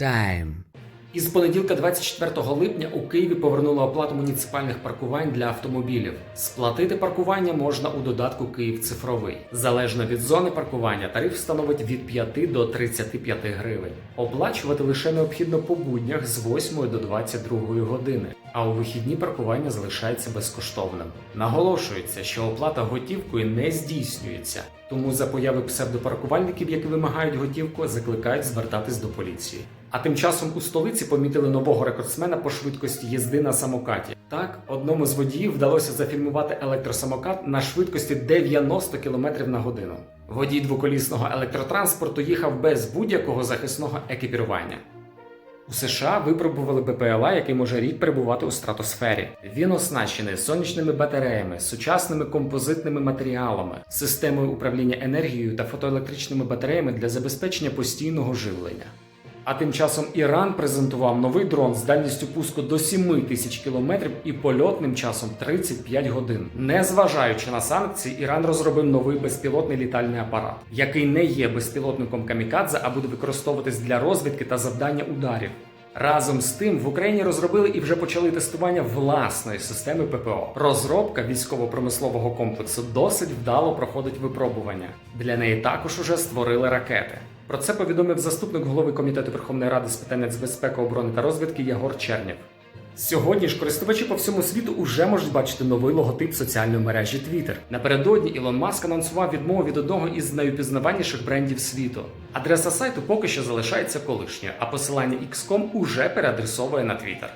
Time. Із понеділка, 24 липня, у Києві повернули оплату муніципальних паркувань для автомобілів. Сплатити паркування можна у додатку Київ цифровий. Залежно від зони паркування, тариф становить від 5 до 35 гривень. Оплачувати лише необхідно по буднях з 8 до 22 години, а у вихідні паркування залишається безкоштовним. Наголошується, що оплата готівкою не здійснюється, тому за появи псевдопаркувальників, які вимагають готівку, закликають звертатись до поліції. А тим часом у столиці помітили нового рекордсмена по швидкості їзди на самокаті. Так, одному з водіїв вдалося зафільмувати електросамокат на швидкості 90 км на годину. Водій двоколісного електротранспорту їхав без будь-якого захисного екіпірування. У США випробували БПЛА, який може рік перебувати у стратосфері. Він оснащений сонячними батареями, сучасними композитними матеріалами, системою управління енергією та фотоелектричними батареями для забезпечення постійного живлення. А тим часом Іран презентував новий дрон з дальністю пуску до 7 тисяч кілометрів і польотним часом 35 годин. Незважаючи на санкції, Іран розробив новий безпілотний літальний апарат, який не є безпілотником камікадзе, а буде використовуватись для розвідки та завдання ударів. Разом з тим в Україні розробили і вже почали тестування власної системи ППО. Розробка військово-промислового комплексу досить вдало проходить випробування. Для неї також уже створили ракети. Про це повідомив заступник голови комітету Верховної Ради з питань нацбезпеки, оборони та розвідки Ягор Чернєв. Сьогодні ж користувачі по всьому світу уже можуть бачити новий логотип соціальної мережі Twitter. Напередодні Ілон Маск анонсував відмову від одного із найупізнаваніших брендів світу. Адреса сайту поки що залишається колишньою, а посилання XCOM уже переадресовує на Twitter.